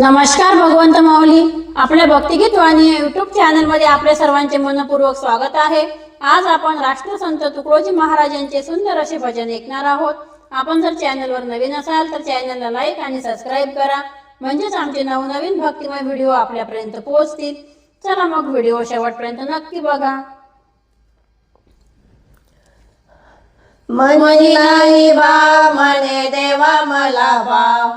नमस्कार भगवंत माऊली. आपल्या भक्तिगीत वाणी या युट्यूब चॅनलमध्ये आपल्या सर्वांचे मनपूर्वक स्वागत आहे. आज आपण राष्ट्रसंत तुकडोजी महाराजांचे सुंदर असे भजन ऐकणार आहोत. आपण जर चॅनलवर नवीन असाल तर चॅनलला लाईक आणि सबस्क्राईब करा. म्हणजेच आमचे नवनवीन भक्तिमय व्हिडिओ आपल्यापर्यंत पोहोचतील. चला मग व्हिडिओ शेवटपर्यंत नक्की बघा. मनी नाही बा म्हणे देवा मला भाव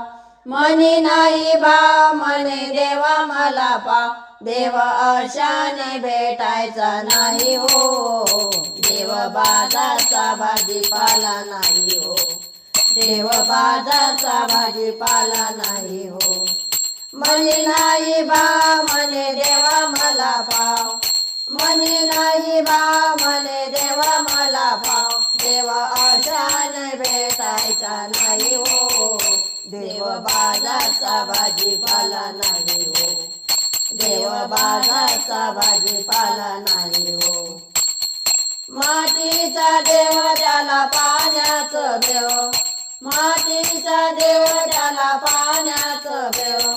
मनी नाही बा म्हणे देवा मला पा. देव अशाने भेटायचा नाही हो. देव बाजारचा भाजीपाला नाही हो. देव बाजारचा भाजीपाला नाही हो. मनी नाही बा म्हणे देवा मला भाव मनी नाही बा मने देवा मला भाव देव अशाने भेटायचा नाही हो. देव बाजारचा भाजीपाला नाही हो. देव बाजारचा भाजीपाला नाही हो. मातीचा देव त्याला पाण्याचं देव. मातीचा देव त्याला पाण्याचं देव.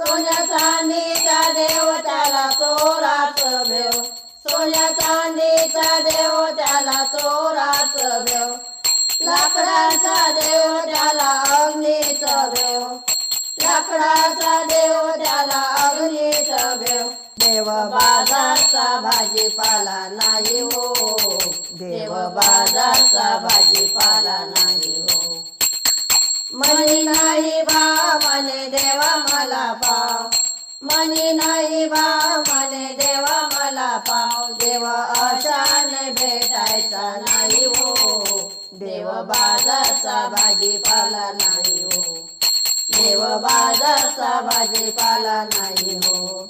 सोन्या चांदीचा देव त्याला चोराचं देव. सोन्या चांदीचा देव त्याला चोराचं देव. लाकडाचा देव त्याला भेव लाकडाचा देव त्याला अग्नीचं भेव देव बाजारचा भाजीपाला नाही हो. देव बाजारचा भाजीपाला नाही हो. मनी नाही बा मने देवा मला पाव. मनी नाही बा मने देवा मला पाव. देव अशाने भेटायचा नाही हो. देव बाजारचा भाजीपाला नाही हो. देव बाजारचा भाजीपाला नाही हो.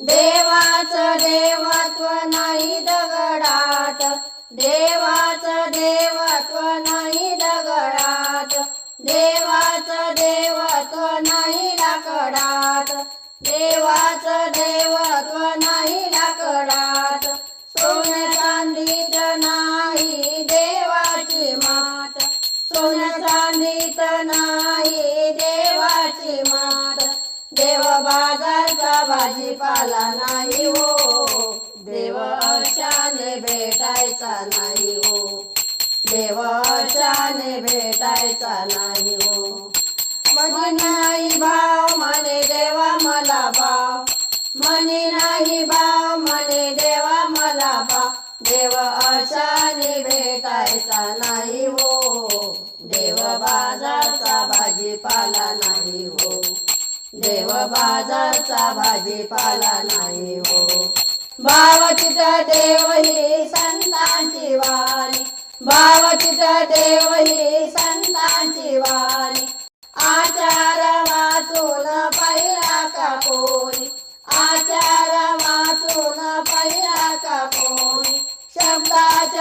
देवाचं देवत्व नाही दगडात. देवाचं देवत्व नाही दगडात. देवाचं देवत्व नाही लाकडात. देवाचं देवत्व नाही लाकडात. चांदीत नाही देवाची मात. देव बाजारचा भाजीपाला नाही हो. देव अशाने भेटायचा नाही हो. देव अशाने भेटायचा नाही हो. मनी नाही भाव म्हणे देवा मला भाव. मनी नाही भाव म्हणे देवा मला भाव. देव आशाने भेटायचा नाही हो. देव बाजारचा भाजीपाला नाही हो. देव बाजारचा भाजीपाला नाही हो. भावचित देव ही संतांची वाणी भावचित देव ही संतांची वाणी आचार वाचून पहिला का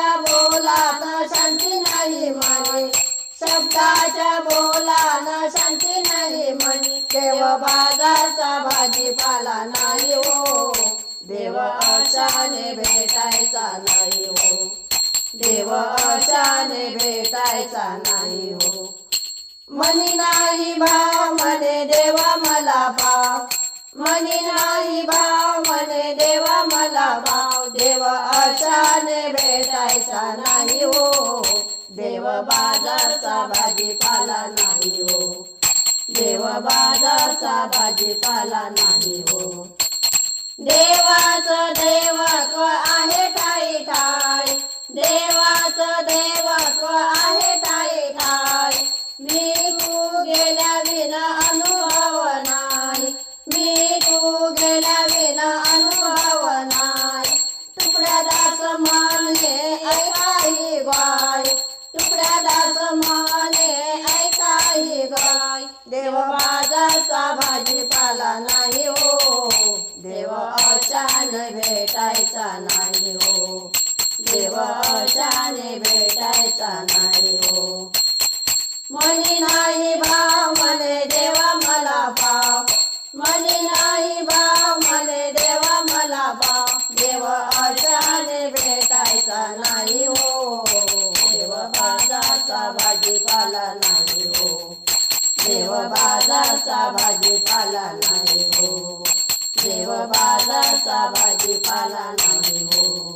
शब्दाच्या बोलात शांती नाही म्हणे. शब्दाच्या बोलान शांती नाही म्हणे. देव बाजारचा भाजीपाला नाही हो. देव अशाने भेटायचा नाही हो. देव अशाने भेटायचा नाही हो. मनी नाही भाव म्हणे देवा मला भाव. मनी नाही भाव म्हणे देवा मला भाव. देव अशाने भेटायचा नाही हो. देव बाजारचा भाजीपाला नाही हो. देव बाजारचा भाजीपाला नाही हो. देवाचं देवत्व आहे ठाई ठाई देवाचं देवत्व आहे ठाई ठाई भाजीपाला नाही हो. देव अशाने भेटायचा नाही हो. देव अशाने भेटायचा नाही हो. मनी नाही भाव मले देवा मला भाव. मनी नाही भाव मले देवा मला भाव. देव अशाने भेटायचा नाही हो. बाजारचा भाजीपाला नाही हो. देव बाजारचा भाजीपाला नाही हो.